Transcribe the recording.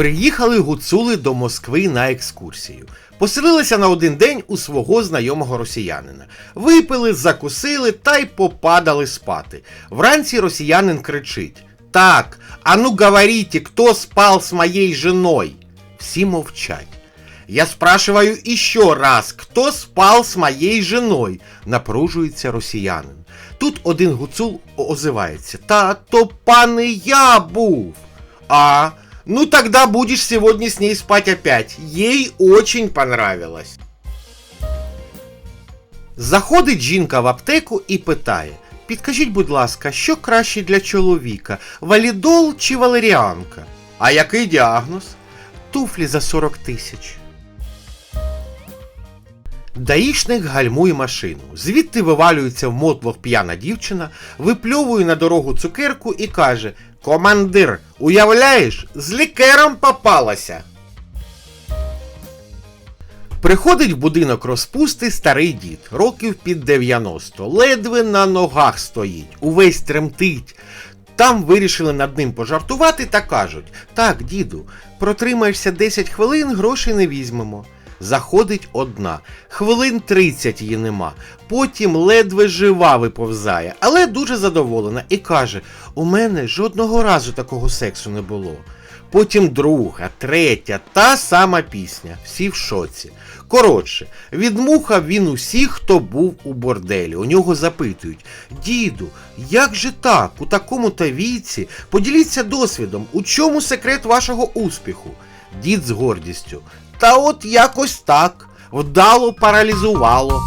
Приїхали гуцули до Москви на екскурсію. Поселилися на один день у свого знайомого росіянина. Випили, закусили та й попадали спати. Вранці росіянин кричить: Так, а ну хто спав з моєю женой? Всі мовчать. Я спрашиваю еще раз, кто спал с моей женой? Напружується росіянин. Тут один гуцул озивається. Та то пане я був. А, ну тогда будешь сегодня с ней спать опять. Ей очень понравилось. Заходить жінка в аптеку і питає: Підкажіть, будь ласка, що краще для чоловіка? Валідол чи валеріанка? А який діагноз? Туфлі за 40 тисяч. Даїшник гальмує машину. Звідти вивалюється в мотлох п'яна дівчина, випльовує на дорогу цукерку і каже: Командир, уявляєш, з лікером попалася. Приходить в будинок розпусти старий дід, років під 90, ледве на ногах стоїть, увесь тремтить. Там вирішили над ним пожартувати та кажуть: Так, діду, протримаєшся 10 хвилин, грошей не візьмемо. Заходить одна, хвилин 30 її нема. Потім ледве жива виповзає, але дуже задоволена і каже: У мене жодного разу такого сексу не було. Потім друга, третя, та сама пісня. Всі в шоці. Коротше, відмухав він усіх, хто був у борделі. У нього запитують: Діду, як же так, у такому та віці? Поділіться досвідом, у чому секрет вашого успіху? Дід з гордістю. Та от якось так, вдало паралізувало.